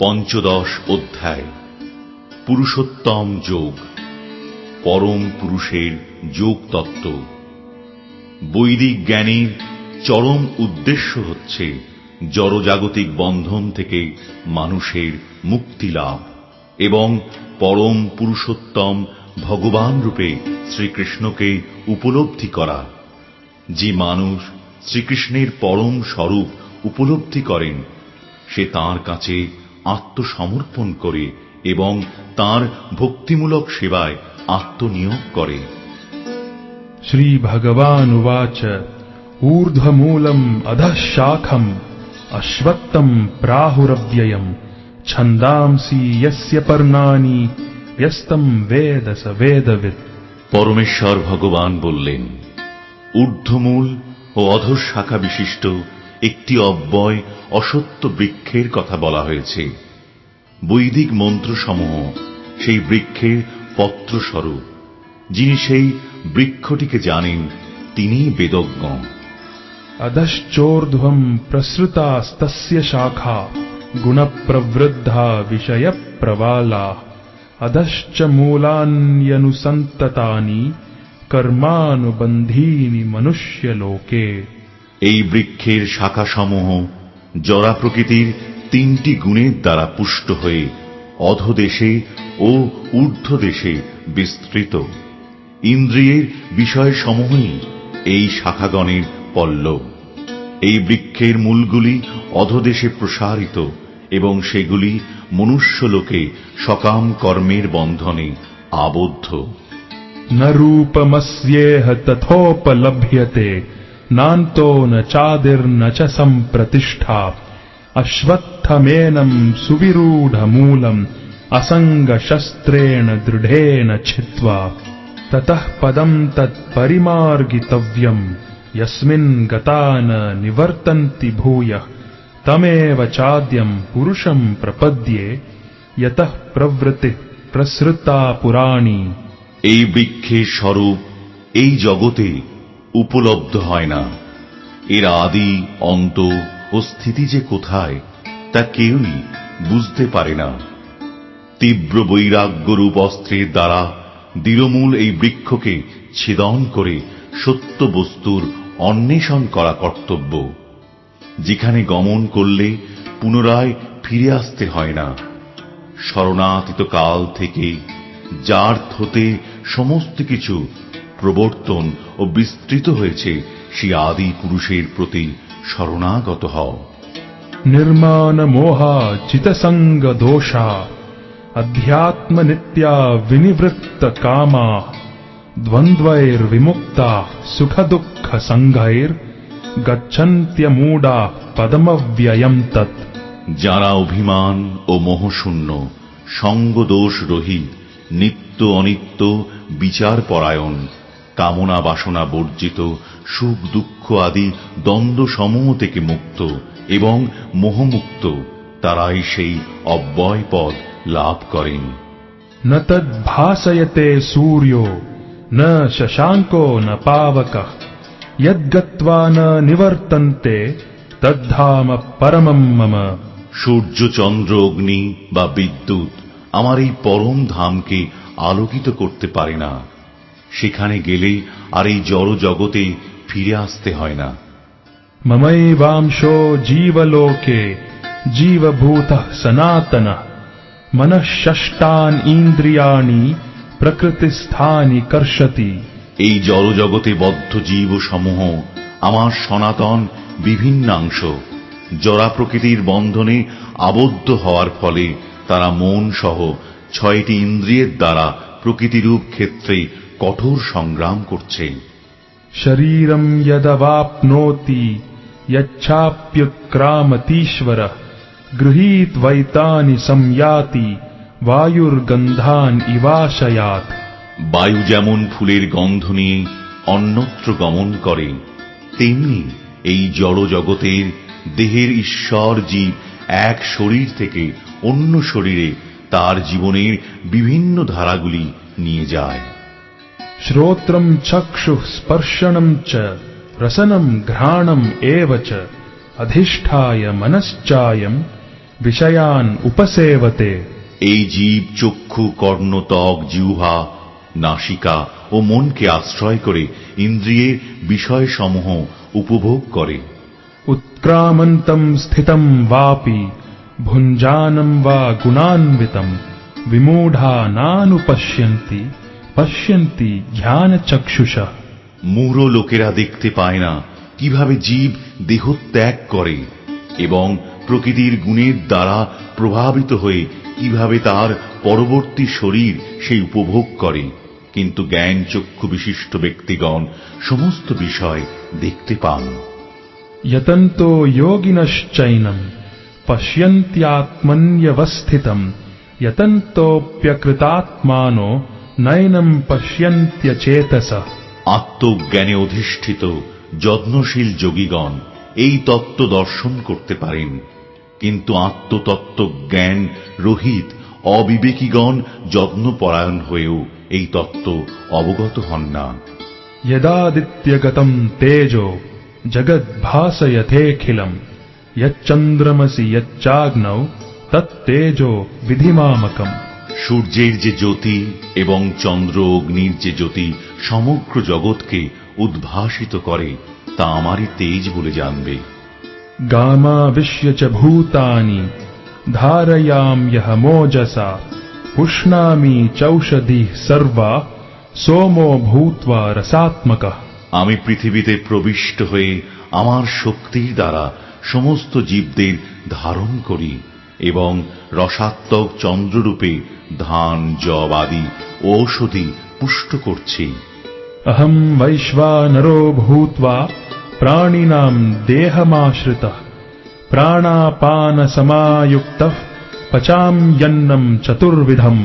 পঞ্চদশ অধ্যায়, পুরুষোত্তম যোগ, পরম পুরুষের যোগ তত্ত্ব বৈদিক জ্ঞানের চরম উদ্দেশ্য হচ্ছে জড়জাগতিক বন্ধন থেকে মানুষের মুক্তি লাভ এবং পরম পুরুষোত্তম ভগবান রূপে শ্রীকৃষ্ণকে উপলব্ধি করা। যে মানুষ শ্রীকৃষ্ণের পরম স্বরূপ উপলব্ধি করেন, সে তার কাছে আত্মসমর্পণ করে এবং তাঁর ভক্তিমূলক সেবায় আত্মনিয়োগ করে। শ্রী ভগবান উবাচ ঊর্ধ্বমূলম অধঃ শাখম অশ্বত্তম প্রাহুরব্যয়ম ছন্দাংসি ইয়স্য পর্ণানি ইয়স্তম বেদ স বেদবিদ পরমেশ্বর ভগবান বললেন ঊর্ধ্বমূল ও অধঃশাখা বিশিষ্ট একটি অব্যয় অসত্য বৃক্ষের কথা বলা হয়েছে। বৈদিক মন্ত্রসমূহ সেই বৃক্ষের পত্রস্বরূপ। যিনি সেই বৃক্ষটিকে জানেন তিনি বেদজ্ঞ। অধশ্চোর্ধ্বম প্রসৃতাস্তস্য শাখা গুণপ্রবৃদ্ধা বিষয় প্রবালা অধশ্চ মূলান্যনুসন্ততানি কর্মানুবন্ধীনি মনুষ্যলোকে। এই বৃক্ষের শাখাসমূহ জরা প্রকৃতির তিনটি গুণের দ্বারা পুষ্ট হয়ে অধদেশে ও ঊর্ধ্বদেশে বিস্তৃত। ইন্দ্রিয়ের বিষয়সমূহই এই শাখাগণের পল্লব এই বৃক্ষের মূলগুলি অধদেশে প্রসারিত এবং সেগুলি মনুষ্যলোকে সকাম কর্মের বন্ধনে আবদ্ধ। ন রূপমস্যেহ তথোপলভ্যতে। नान्तो न चादिर्न च सम्प्रतिष्ठा अश्वत्थमेनम् सुविरूढमूलम् असङ्गशस्त्रेण दृढेन छित्त्वा ततः पदम् तत्परिमार्गितव्यम् यस्मिन् गता न निवर्तन्ति भूयः तमेव चाद्यम् पुरुषम् प्रपद्ये यतः प्रवृत्तिः प्रसृता पुराणी এই বৃক্ষের স্বরূপ এই জগতে উপলব্ধ হয় না। এর আদি, অন্ত ও স্থিতি যে কোথায়, তা কেউই বুঝতে পারে না। তীব্র বৈরাগ্যরূপ অস্ত্রের দ্বারা দৃঢ়মূল এই বৃক্ষকে ছেদন করে সত্য বস্তুর অন্বেষণ করা কর্তব্য। যেখানে গমন করলে পুনরায় ফিরে আসতে হয় না। শরণাতীত কাল থেকে যার থতে সমস্ত কিছু প্রবর্তন ও বিস্তৃত হয়েছে সে আদি পুরুষের প্রতি শরণাগত হও। নির্মাণ মোহা চিতসঙ্গ দোষা অধ্যাত্ম নিত্যা বিনিবৃত্ত কামা দ্বন্দ্বৈর্বিমুক্তা সুখ দুঃখ সংঘৈর গচ্ছন্ত্যমূঢ়া পদমব্যয়ম তৎ। যারা অভিমান ও মোহশূন্য সঙ্গদোষ রহিত নিত্য অনিত্য বিচার পরায়ণ কামনা বাসনা বর্জিত সুখ দুঃখ আদি দ্বন্দ্ব সমূহ থেকে মুক্ত এবং মোহমুক্ত তারাই সেই অব্যয় পদ লাভ করেন न तद्भासयते सूर्यो न शशाङ्को न पावकः यद्गत्वा न निवर्तन्ते तद्धाम परमम् मम সূর্য চন্দ্র অগ্নি বা বিদ্যুৎ আমার এই পরম ধামকে আলোকিত করতে পারে না সেখানে গেলে আর এই জড় জগতে ফিরে আসতে হয় না। মমই বাংশ জীবলোকে জীবভূত সনাতন। মনঃষ্টান ইন্দ্রিয়াণি প্রকৃতিস্থানি কর্ষতি। এই জড় জগতে বদ্ধ জীব সমূহ আমার সনাতন বিভিন্নাংশ। জরা প্রকৃতির বন্ধনে আবদ্ধ হওয়ার ফলে তারা মন সহ ছয়টি ইন্দ্রিয়ের দ্বারা প্রকৃতিরূপ ক্ষেত্রে কঠোর সংগ্রাম করছে शरीरम् यदवाप्नोति यच्छाप्युत्क्रामतीश्वरः गृहीत्वैतानि संयाति वायुर्गन्धान् इवाशयात् বায়ু যেমন ফুলের গন্ধ নিয়ে অন্যত্র গমন করে তেমনি এই জড় জগতের দেহের ঈশ্বর জীব এক শরীর থেকে অন্য শরীরে তার জীবনের বিভিন্ন ধারাগুলি নিয়ে যায় श्रोत्रम् चक्षुः स्पर्शनम् च रसनम् घ्राणम् एव च अधिष्ठाय मनश्चायम् विषयान् उपसेवते এই জীব চক্ষু কর্ণ ত্বক জিহ্বা নাসিকা ও মনকে আশ্রয় করে ইন্দ্রিয়ের বিষয়সমূহ উপভোগ করে उत्क्रामन्तम् स्थितम् वापि भुञ्जानम् वा गुणान्वितम् विमूढा পশ্যন্তি ধ্যান চক্ষুষ মূঢ় লোকেরা দেখতে পায় না কীভাবে জীব দেহ ত্যাগ করে এবং প্রকৃতির গুণের দ্বারা প্রভাবিত হয়ে কীভাবে তার পরবর্তী শরীর সেই উপভোগ করে। কিন্তু জ্ঞান চক্ষু বিশিষ্ট ব্যক্তিগণ সমস্ত বিষয় দেখতে পান। যতন্ত যোগিনশ্চৈনম পশ্যন্ত্যাত্মন্যবস্থিতম যতন্তোপ্যকৃতাত্মানো নয়নম পশ্যন্ত্যচেতস আত্মজ্ঞানে অধিষ্ঠিত যত্নশীল যোগীগণ এই তত্ত্ব দর্শন করতে পারেন। কিন্তু আত্মতত্ত্ব জ্ঞান রহিত অবিবেকীগণ যত্নপরায়ণ হয়েও এই তত্ত্ব অবগত হন না। যদাদিত্যগতম জগদ্ভাস যথেখিলম যচ্চন্দ্রমসি যচ্চাগ্নৌ তত্তেজো বিধিমামকম। সূর্যের যে জ্যোতি এবং চন্দ্র অগ্নির যে জ্যোতি সমগ্র জগৎকে উদ্ভাসিত করে তা আমারই তেজ বলে জানবে। গামা বিশ্ব ভূতানি ধারয়াম ইহ মোজসা উষ্ণামি চৌষধি সর্বা সোম ভূত্বা রসাত্মক। আমি পৃথিবীতে প্রবিষ্ট হয়ে আমার শক্তির দ্বারা সমস্ত জীবদের ধারণ করি। এবং রসাত্মক চন্দ্ররূপে ধান জব আদি ঔষধি পুষ্ট করছি। অহম বৈশ্বানরো ভূত্বা প্রাণিনাম দেহমাশ্রিত প্রাণাপান সমাযুক্ত পচাম্যন্নম চতুর্বিধম।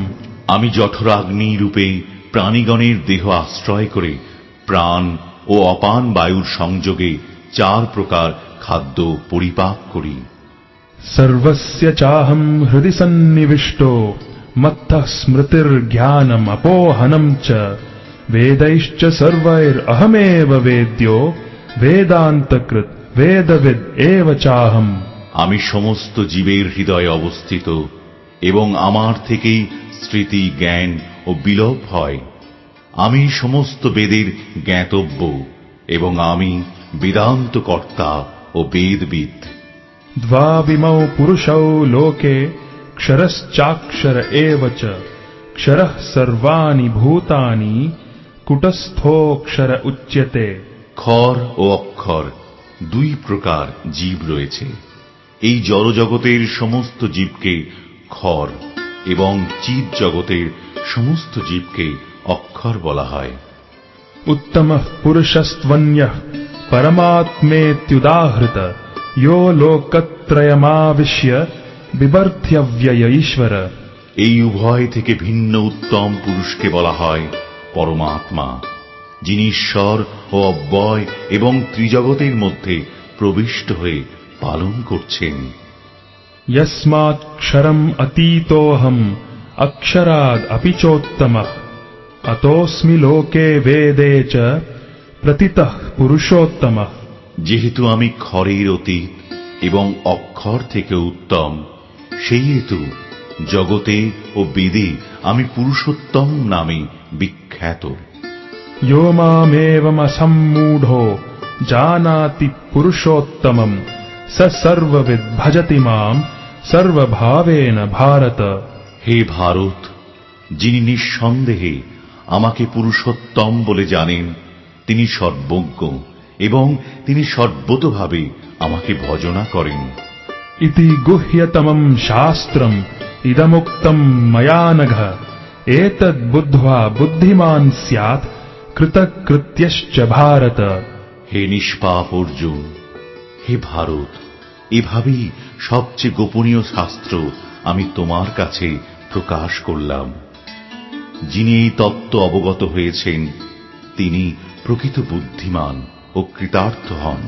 আমি জঠরাগ্নি রূপে প্রাণীগণের দেহ আশ্রয় করে প্রাণ ও অপান বায়ুর সংযোগে চার প্রকার খাদ্য পরিপাক করি। सर्वस्य चाहम् हृदि सन्निविष्टो मत्तः स्मृतिर्ज्ञानम् अपोहनम् च वेदैश्च सर्वैरहमेव वेद्यो वेदान्तकृत् वेदविद् एव चाहम् আমি সমস্ত জীবের হৃদয়ে অবস্থিত এবং আমার থেকেই স্মৃতি জ্ঞান ও বিলোপ হয় আমি সমস্ত বেদের জ্ঞাতব্য এবং আমি বেদান্ত কর্তা ও বেদবিদ द्वाविमौ पुरुषौ लोके क्षरश्चाक्षर एव च क्षरः सर्वाणि भूतानि कुटस्थोऽक्षर उच्यते ক্ষর ও অক্ষর দুই প্রকার জীব রয়েছে এই জড়জগতের সমস্ত জীবকে ক্ষর এবং চিৎ জগতের সমস্ত জীবকে অক্ষর বলা হয় उत्तमः पुरुषस्त्वन्यः परमात्मेत्युदाहृत यो লোকত্রয়মাবিশ্য বিবর্থ্যব্যয় ঈশ্বর এই উভয় থেকে ভিন্ন উত্তম পুরুষকে বলা হয় পরমাত্মা যিনি ঈশ্বর ও অব্যয় এবং ত্রিজগতের মধ্যে প্রবিষ্ট হয়ে পালন করছেন। ক্ষরম অতীতোহম অক্ষরাদ অপি চোত্তম অতোস্মি লোকে বেদে চ প্রতীত পুরুষোত্তমঃ যেহেতু আমি খরের অতীত এবং অক্ষর থেকে উত্তম সেই হেতু জগতে ও বেদে আমি পুরুষোত্তম নামে বিখ্যাত। যোমামেবমসম্মূঢ়ো জানাতি পুরুষোত্তমম। সর্ববিদ ভজতি মাম সর্বভাবেন ভারত। হে ভারত যিনি নিঃসন্দেহে আমাকে পুরুষোত্তম বলে জানেন তিনি সর্বজ্ঞ। এবং তিনি সর্বতোভাবে আমাকে ভজনা করেন। ইতি গুহ্যতম শাস্ত্রম ইদমুক্তম ময়া এত বুদ্ধা বুদ্ধিমান স্যাত কৃতকৃত্যশ্চ ভারত। হে নিষ্পাপ অর্জুন হে ভারত এভাবেই সবচেয়ে গোপনীয় শাস্ত্র আমি তোমার কাছে প্রকাশ করলাম। যিনি এই তত্ত্ব অবগত হয়েছেন তিনি প্রকৃত বুদ্ধিমান। ও কৃতার্থ হন।